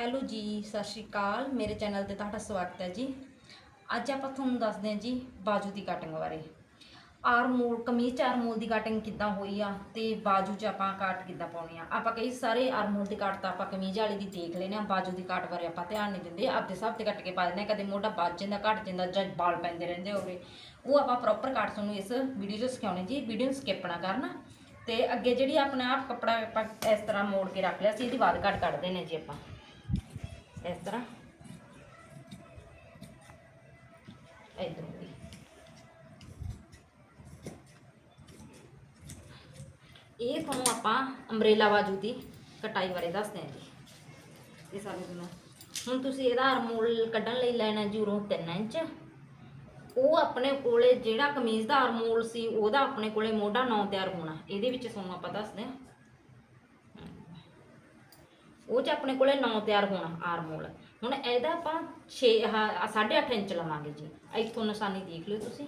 Hello ਜੀ, ਸਤਿ ਸ਼੍ਰੀ ਅਕਾਲ। ਮੇਰੇ ਚੈਨਲ ਤੇ ਤੁਹਾਡਾ ਸਵਾਗਤ ਹੈ ਜੀ। ਅੱਜ ਆਪਾਂ ਤੁਹਾਨੂੰ ਦੱਸਦੇ ਹਾਂ ਜੀ ਬਾਜੂ ਦੀ ਕਟਿੰਗ ਬਾਰੇ। ਆਰਮੋਲ ਕਮੀਜ਼ 'ਚ ਆਰਮੋਲ ਦੀ ਕਟਿੰਗ ਕਿੱਦਾਂ ਹੋਈ ਆ ਤੇ ਬਾਜੂ 'ਚ ਆਪਾਂ ਕਾਟ ਕਿੱਦਾਂ ਪਾਉਣੀ ਆ? ਆਪਾਂ ਕਈ ਸਾਰੇ ਆਰਮੋਲ ਦੀ ਕਾਟ ਤਾਂ ਆਪਾਂ ਕਮੀਜ਼ ਵਾਲੇ ਦੀ ਦੇਖ ਲੈਨੇ ਆ ਬਾਜੂ ਦੀ ਕਾਟ ਬਾਰੇ ਆਪਾਂ ਧਿਆਨ ਨਹੀਂ ਦਿੰਦੇ। ਆਪਦੇ ਹਿਸਾਬ ਤੇ ਕੱਟ ਕੇ ਪਾ ਦਿੰਦੇ ਆ ਕਦੇ ਮੋਢਾ ਵੱਜ ਜਾਂਦਾ, ਘਟ ਜਾਂਦਾ ਜਾਂ ਬਾਲ ਪੈਂਦੇ ਰਹਿੰਦੇ ਹੋਵੇ। ਉਹ ਆਪਾਂ ਪ੍ਰੋਪਰ ਕਾਟ ਤੁਹਾਨੂੰ ਇਸ ਵੀਡੀਓ 'ਚ ਸਿਖਾਉਣੇ ਜੀ। ਵੀਡੀਓ ਨੂੰ ਸਕਿਪ ਨਾ ਕਰਨਾ। ਤੇ ਅੱਗੇ ਜਿਹੜੀ ਆਪਣਾ ਆਪ ਕੱਪੜਾ ਆਪਾਂ ਇਸ ਤਰ੍ਹਾਂ ਮੋੜ ਕੇ ਰੱਖ ਲਿਆ ਸੀ, ਇਹਦੀ ਬਾਅਦ ਕੱਟ ਕੱਢਦੇ ਨੇ ਜੀ ਆਪਾਂ। ਇਸ ਤਰ੍ਹਾਂ ਇਧਰ ਵੀ ਇਹ ਤੁਹਾਨੂੰ ਆਪਾਂ ਅੰਬ੍ਰੇਲਾ ਬਾਜੂ ਦੀ ਕਟਾਈ ਬਾਰੇ ਦੱਸਦੇ ਹਾਂ ਜੀ ਇਹ ਸਾਰੇ ਤੁਹਾਨੂੰ ਹੁਣ ਤੁਸੀਂ ਇਹਦਾ ਅਰਮੋਲ ਕੱਢਣ ਲਈ ਲੈਣਾ ਜੀ ਉਰੋਂ 3 ਇੰਚ ਉਹ ਆਪਣੇ ਕੋਲੇ ਜਿਹੜਾ ਕਮੀਜ਼ ਦਾ ਅਰਮੋਲ ਸੀ ਉਹਦਾ ਆਪਣੇ ਕੋਲੇ ਮੋਢਾ 9 ਤਿਆਰ ਹੋਣਾ ਇਹਦੇ ਵਿੱਚ ਤੁਹਾਨੂੰ ਆਪਾਂ ਦੱਸਦੇ ਹਾਂ ਉਹ ਚ ਆਪਣੇ ਕੋਲੇ 9 ਤਿਆਰ ਹੋਣਾ ਆਰਮੋਲ। ਹੁਣ ਇਹਦਾ ਆਪਾਂ 6 8.5 ਇੰਚ ਲਵਾਂਗੇ ਜੀ। ਇੱਥੋਂ ਨਿਸ਼ਾਨੀ ਦੇਖ ਲਿਓ ਤੁਸੀਂ।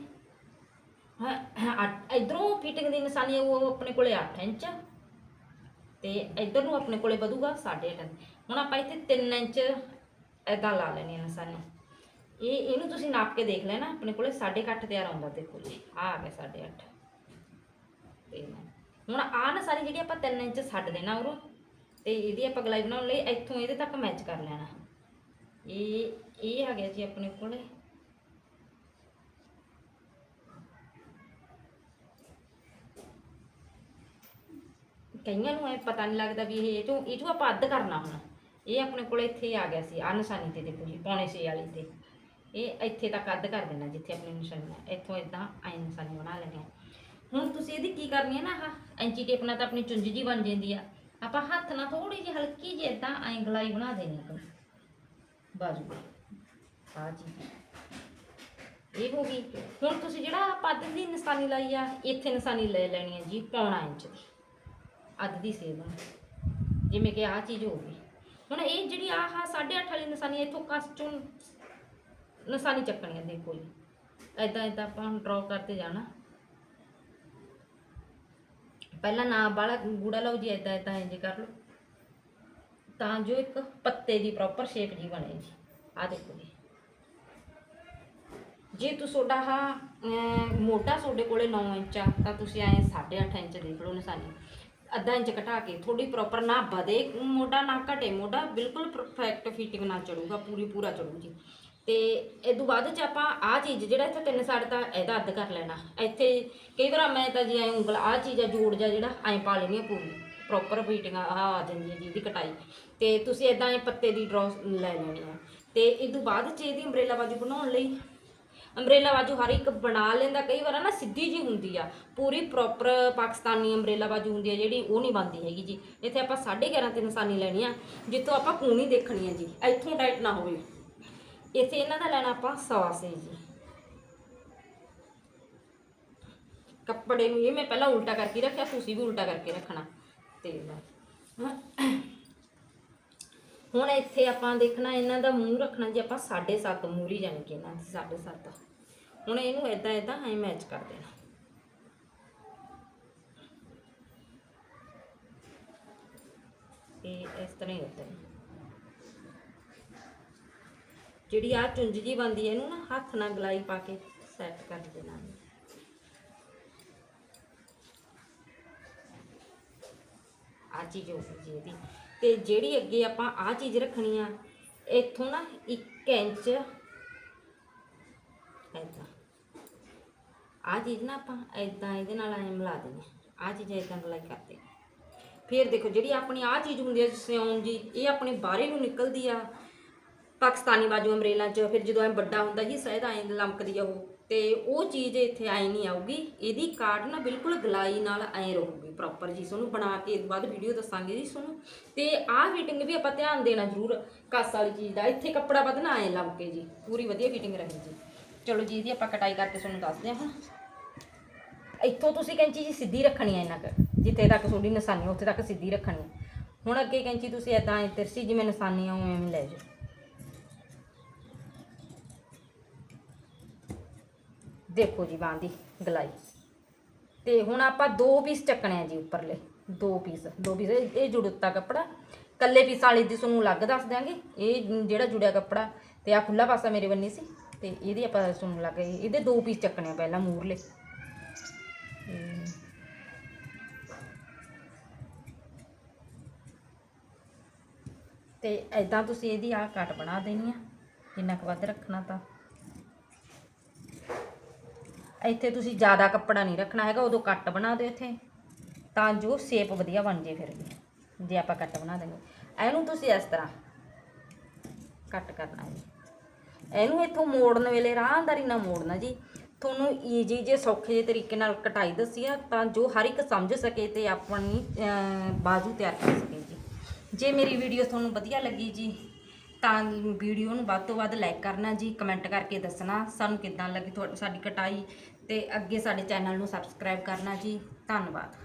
ਹਾਂ ਇਧਰੋਂ ਫਿਟਿੰਗ ਦੀ ਨਿਸ਼ਾਨੀ ਉਹ ਆਪਣੇ ਕੋਲੇ 8 ਇੰਚ। ਤੇ ਇਧਰ ਨੂੰ ਆਪਣੇ ਕੋਲੇ ਵਧੂਗਾ 8.5 ਹੁਣ ਆਪਾਂ ਇੱਥੇ 3 ਇੰਚ ਐਦਾਂ ਲਾ ਲੈਣੀ ਹੈ ਨਿਸ਼ਾਨੀ। ਇਹ, ਇਹਨੂੰ ਤੁਸੀਂ ਨਾਪ ਕੇ ਦੇਖ ਲੈਣਾ, ਆਪਣੇ ਕੋਲੇ 8.5 ਤਿਆਰ ਆਉਂਦਾ ਦੇਖੋ ਜੀ। ਆ ਆ ਗਿਆ 8.5 ਤੇ ਹੁਣ ਆਹ ਨਿਸ਼ਾਨੀ ਜਿਹੜੀ ਆਪਾਂ 3 ਇੰਚ ਛੱਡ ਦੇਣਾ ਉਰੋਂ ਤੇ ਇਹਦੀ ਆਪਾਂ ਗਲਾਈ ਬਣਾਉਣ ਲਈ ਇੱਥੋਂ ਇਹਦੇ ਤੱਕ ਮੈਚ ਕਰ ਲੈਣਾ। ਇਹ ਇਹ ਆ ਗਿਆ ਜੀ ਆਪਣੇ ਕੋਲ। ਕਈਆਂ ਨੂੰ ਇਹ ਪਤਾ ਨਹੀਂ ਲੱਗਦਾ ਵੀ ਇਹ ਚੋਂ ਇਹ ਚੋਂ ਆਪਾਂ ਅੱਧ ਕਰਨਾ ਹੁਣ। ਇਹ ਆਪਣੇ ਕੋਲ ਇੱਥੇ ਆ ਗਿਆ ਸੀ ਆ ਨਿਸ਼ਾਨੀ ਤੇ ਦੇਖੋ ਜੀ, ਪੌਣੇ 6 ਵਾਲੀ ਤੇ। ਇਹ ਇੱਥੇ ਤੱਕ ਅੱਧ ਕਰ ਦੇਣਾ, ਜਿੱਥੇ ਆਪਣੀ ਨਿਸ਼ਾਨੀ ਹੈ ਇੱਥੋਂ ਇਦਾਂ ਆਈ ਨਿਸ਼ਾਨੀ ਬਣਾ ਲੈਣੀ ਹੈ। ਹੁਣ ਤੁਸੀਂ ਇਹਦੀ ਕੀ ਕਰਨੀ ਹੈ ਨਾ ਆਹ, ਐਂਚੀ ਟੇਪ ਨਾਲ ਤਾਂ ਆਪਣੀ ਚੁੰਝ ਜੀ ਬਣ ਜਾਂਦੀ ਆ। ਆਪਾਂ ਹੱਥ ਨਾਲ ਥੋੜੀ ਜਿਹੀ ਹਲਕੀ ਜਿਹੀ ਇਦਾਂ ਐਂਗਲਾਈ ਬਣਾ ਦੇਣੀ ਆ ਬਾਜੂ। ਆ ਜੀ। ਇਹ ਹੋ ਗਈ। ਹੁਣ ਤੁਸੀਂ ਜਿਹੜਾ ਪੱਦ ਦੀ ਨਿਸ਼ਾਨੀ ਲਾਈ ਆ, ਇੱਥੇ ਨਿਸ਼ਾਨੀ ਲੈ ਲੈਣੀ ਹੈ ਜੀ ਪੌਣਾ ਇੰਚ। ਅੱਧ ਦੀ ਸੇਧ ਜਿਵੇਂ ਕਿ ਆਹ ਚੀਜ਼ ਹੋ ਗਈ। ਹੁਣ ਇਹ ਜਿਹੜੀ ਆਹ 8.5 ਵਾਲੀ ਨਿਸ਼ਾਨੀ ਇੱਥੋਂ ਕਸ ਚੋਂ ਨਿਸ਼ਾਨੀ ਚੱਕਣੀ ਹੈ ਦੇਖੋ ਜੀ। ਐਦਾਂ ਐਦਾਂ ਆਪਾਂ ਡਰਾ ਕਰਦੇ ਜਾਣਾ। ਪਹਿਲਾਂ ਨਾ ਵਾਲਾ ਗੂੜਾ ਲਓ ਜੀ ਐਦਾਂ ਐਦਾਂ ਇੰਜ ਕਰ ਲਓ। ਤਾਂ ਜੋ ਇੱਕ ਪੱਤੇ ਦੀ ਪ੍ਰੋਪਰ ਸ਼ੇਪ ਜੀ ਬਣੇ ਜੀ। ਆ ਦੇਖੋ ਜੀ। ਜੇ ਤੂੰ ਤੁਹਾਡਾ ਹਾ ਮੋਢਾ ਤੁਹਾਡੇ ਕੋਲੇ 9 ਇੰਚ ਆ, ਤਾਂ ਤੁਸੀਂ ਐ 8.5 ਇੰਚ ਦੇਖ ਲਓ ਨਿਸ਼ਾਨੀ। ਅੱਧਾ ਇੰਚ ਘਟਾ ਕੇ ਥੋੜੀ ਪ੍ਰੋਪਰ ਨਾ ਵਧੇ ਮੋਢਾ ਨਾ ਘਟੇ ਮੋਢਾ ਬਿਲਕੁਲ ਪਰਫੈਕਟ ਫਿਟਿੰਗ ਨਾਲ ਚੜੂਗਾ, ਪੂਰੀ ਪੂਰਾ ਚੜੂ ਜੀ। ਤੇ ਇਹ ਤੋਂ ਬਾਅਦ ਚ ਆਪਾਂ ਆਹ ਚੀਜ਼, ਜਿਹੜਾ ਇੱਥੇ ਤਿੰਨ ਸਾਈਡ ਤਾਂ ਇਹਦਾ ਅੱਧ ਕਰ ਲੈਣਾ। ਇੱਥੇ ਕਈ ਵਾਰ ਮੈਂ ਤਾਂ ਜੀ ਐ ਉਂਗਲ ਆਹ ਚੀਜ਼ ਆ, ਜੋੜ ਜਾ ਜਿਹੜਾ, ਐਂ ਪਾ ਲੈਣੀ ਆ ਪੂਰੀ। ਪ੍ਰੋਪਰ ਫਿਟਿੰਗ ਆ ਆ ਜਾਂਦੀ ਹੈ ਜੀ ਇਹਦੀ ਕਟਾਈ। ਤੇ ਤੁਸੀਂ ਇਦਾਂ ਇਹ ਪੱਤੇ ਦੀ ਡਰੋ ਲੈ ਲੈਣੀ ਆ। ਤੇ ਇਹ ਤੋਂ ਬਾਅਦ ਚ ਇਹਦੀ ਅੰਬ੍ਰੇਲਾ ਬਾਜੂ ਬਣਾਉਣ ਲਈ ਅੰਬ੍ਰੇਲਾ ਬਾਜੂ ਹਰ ਇੱਕ ਬਣਾ ਲੈਂਦਾ, ਕਈ ਵਾਰ ਨਾ ਸਿੱਧੀ ਜੀ ਹੁੰਦੀ ਆ। ਪੂਰੀ ਪ੍ਰੋਪਰ ਪਾਕਿਸਤਾਨੀ ਅੰਬ੍ਰੇਲਾ ਬਾਜੂ ਹੁੰਦੀ ਆ ਜਿਹੜੀ, ਉਹ ਨਹੀਂ ਬਣਦੀ ਹੈਗੀ ਜੀ। ਇੱਥੇ ਆਪਾਂ 11.5 ਤੇ ਨਿਸ਼ਾਨੀ ਲੈਣੀ ਆ, ਜਿੱਥੋਂ ਆਪਾਂ ਕੂਣੀ ਦੇਖਣੀ ਆ ਜੀ। ਇੱਥੋਂ ਟਾਈਟ ਨਾ ਹੋਵੇ। ਇੱਥੇ ਇਹਨਾਂ ਦਾ ਲੈਣਾ ਆਪਾਂ ਸਵਾ ਸੀ ਜੀ। ਕੱਪੜੇ ਨੂੰ ਇਹ ਮੈਂ ਪਹਿਲਾਂ ਉਲਟਾ ਕਰਕੇ ਰੱਖਿਆ, ਤੁਸੀਂ ਵੀ ਉਲਟਾ ਕਰਕੇ ਰੱਖਣਾ। ਤੇ ਹੁਣ ਇੱਥੇ ਆਪਾਂ ਦੇਖਣਾ, ਇਹਨਾਂ ਦਾ ਮੂੰਹ ਰੱਖਣਾ ਜੀ, ਆਪਾਂ 7.5 ਮੂਰੀ ਜਾਣੀ ਕਿ ਇਹਨਾਂ ਦੀ 7.5 ਹੁਣ ਇਹਨੂੰ ਇਦਾਂ ਇਦਾਂ ਐ ਮੈਚ ਕਰ ਦੇਣਾ। ਇਹ ਇਸ ਤਰ੍ਹਾਂ ਹੀ ਉੱਤੇ ਜਿਹੜੀ ਆ ਚੁੰਝ ਜੀ ਬੰਦੀ ਇਹਨੂੰ ਨਾ ਹੱਥ ਨਾਲ ਗਲਾਈ ਪਾ ਕੇ ਸੈੱਟ ਕਰ ਦੇਣਾ। ਆ ਚੀਜ਼ ਹੋ ਗਈ ਜੀ ਇਹਦੀ। ਤੇ ਜਿਹੜੀ ਅੱਗੇ ਆਪਾਂ ਆ ਚੀਜ਼ ਰੱਖਣੀ ਆ, ਇੱਥੋਂ ਨਾ 1 ਇੰਚ ਐਦਾਂ ਆ ਚੀਜ਼ ਨਾ ਆਪਾਂ ਐਦਾਂ ਇਹਦੇ ਨਾਲ ਐ ਮਿਲਾ ਦੇਣੀ ਆ। ਚੀਜ਼ ਐਦਾਂ ਗਲਾਈ ਕਰਦੇ ਫਿਰ ਦੇਖੋ ਜਿਹੜੀ ਆਪਣੀ ਆ ਚੀਜ਼ ਹੁੰਦੀ ਹੈ ਸਿਉਣ ਜੀ, ਇਹ ਆਪਣੇ ਬਾਹਰੇ ਨੂੰ ਨਿਕਲਦੀ ਆ। ਪਾਕਿਸਤਾਨੀ ਬਾਜੂ ਅੰਬਰੇਲਾ ਚ, ਫਿਰ ਜਦੋਂ ਐ ਵੱਡਾ ਹੁੰਦਾ ਸੀ, ਸ਼ਾਇਦ ਐ ਲਮਕਦੀ ਆ ਉਹ। ਤੇ ਉਹ ਚੀਜ਼ ਇੱਥੇ ਐ ਨਹੀਂ ਆਊਗੀ। ਇਹਦੀ ਕਾਟ ਨਾ ਬਿਲਕੁਲ ਗਲਾਈ ਨਾਲ ਐ ਰਹੂਗੀ ਪ੍ਰੋਪਰ ਜੀ। ਤੁਹਾਨੂੰ ਬਣਾ ਕੇ ਇਸ ਬਾਅਦ ਵੀਡੀਓ ਦੱਸਾਂਗੇ ਜੀ ਤੁਹਾਨੂੰ ਤੇ ਆਹ ਫਿਟਿੰਗ ਵੀ ਆਪਾਂ ਧਿਆਨ ਦੇਣਾ ਜ਼ਰੂਰ, ਕੱਸ ਵਾਲੀ ਚੀਜ਼ ਦਾ। ਇੱਥੇ ਕੱਪੜਾ ਵਧਣਾ ਐ ਲੱਗ ਕੇ ਜੀ। ਪੂਰੀ ਵਧੀਆ ਫਿਟਿੰਗ ਰਹੇ ਜੀ। ਚਲੋ ਜੀ, ਇਹਦੀ ਆਪਾਂ ਕਟਾਈ ਕਰਕੇ ਤੁਹਾਨੂੰ ਦੱਸਦੇ ਹਾਂ। ਹੁਣ ਇੱਥੋਂ ਤੁਸੀਂ ਕੈਂਚੀ ਜੀ ਸਿੱਧੀ ਰੱਖਣੀ ਹੈ ਇਹਨਾਂ ਕ ਜਿੱਥੇ ਤੱਕ ਤੁਹਾਡੀ ਨਿਸ਼ਾਨੀ, ਉੱਥੇ ਤੱਕ ਸਿੱਧੀ ਰੱਖਣੀ ਹੁਣ ਅੱਗੇ ਕੈਂਚੀ ਤੁਸੀਂ ਐਦਾਂ ਐ ਤਿਰਛੀ ਜਿਵੇਂ ਨਿਸ਼ਾਨੀ ਆ, ਉਵੇਂ ਲੈ ਜਾਓ। ਦੇਖੋ ਜੀ ਬਾਂਹ ਦੀ ਗਲਾਈ। ਤੇ ਹੁਣ ਆਪਾਂ ਦੋ ਪੀਸ ਚੱਕਣੇ ਆ ਜੀ ਉੱਪਰਲੇ, ਦੋ ਪੀਸ ਦੋ ਪੀਸ ਇਹ ਜੁੜਤਾ ਕੱਪੜਾ, ਕੱਲੇ ਪੀਸਾਂ ਵਾਲੀ ਦੀ ਤੁਹਾਨੂੰ ਅਲੱਗ ਦੱਸ ਦਿਆਂਗੇ, ਇਹ ਜਿਹੜਾ ਜੁੜਿਆ ਕੱਪੜਾ, ਤੇ ਆ ਖੁੱਲਾ ਪਾਸਾ ਮੇਰੇ ਬੰਨੀ ਸੀ, ਤੇ ਇਹਦੀ ਆਪਾਂ ਤੁਹਾਨੂੰ ਲੱਗ ਇਹਦੇ ਦੋ ਪੀਸ ਚੱਕਣੇ ਆ ਪਹਿਲਾਂ ਮੂਰਲੇ ਤੇ ਤੇ ਐਦਾਂ ਤੁਸੀਂ ਇਹਦੀ ਆਹ ਕੱਟ ਬਣਾ ਦੇਣੀ ਆ, ਜਿੰਨਾ ਕੁ ਵੱਧ ਰੱਖਣਾ ਤਾਂ। ਇੱਥੇ ਤੁਸੀਂ ਜ਼ਿਆਦਾ ਕੱਪੜਾ ਨਹੀਂ ਰੱਖਣਾ ਹੈਗਾ, ਉਦੋਂ ਕੱਟ ਬਣਾ ਦਿਓ ਇੱਥੇ। ਤਾਂ ਜੋ ਸ਼ੇਪ ਵਧੀਆ ਬਣ ਜੇ ਫਿਰ ਜੇ ਆਪਾਂ ਕੱਟ ਬਣਾ ਦੇਂਗੇ ਇਹਨੂੰ ਤੁਸੀਂ ਇਸ ਤਰ੍ਹਾਂ ਕੱਟ ਕਰਨਾ ਜੀ। ਇਹਨੂੰ ਇੱਥੋਂ ਮੋੜਨ ਵੇਲੇ, ਰਾਹਦਾਰੀ ਨਾਲ ਮੋੜਨਾ ਜੀ। ਤੁਹਾਨੂੰ ਈਜੀ ਜੇ, ਸੌਖੇ ਜਿਹੇ ਤਰੀਕੇ ਨਾਲ ਕਟਾਈ ਦੱਸੀ ਆ, ਤਾਂ ਜੋ ਹਰ ਇੱਕ ਸਮਝ ਸਕੇ ਤੇ ਆਪਣੀ ਬਾਜੂ ਤਿਆਰ ਕਰ ਸਕੇ ਜੀ। ਜੇ ਮੇਰੀ ਵੀਡੀਓ ਤੁਹਾਨੂੰ ਵਧੀਆ ਲੱਗੀ ਜੀ, ਤਾਂ ਵੀਡੀਓ ਨੂੰ ਵੱਧ ਤੋਂ ਵੱਧ ਲਾਈਕ ਕਰਨਾ ਜੀ ਕਮੈਂਟ ਕਰਕੇ ਦੱਸਣਾ, ਸਾਨੂੰ ਕਿੱਦਾਂ ਲੱਗੀ ਤੁਹਾਡੀ ਸਾਡੀ ਕਟਾਈ ਤੇ ਅੱਗੇ ਸਾਡੇ ਚੈਨਲ ਨੂੰ ਸਬਸਕ੍ਰਾਈਬ ਕਰਨਾ ਜੀ। ਧੰਨਵਾਦ।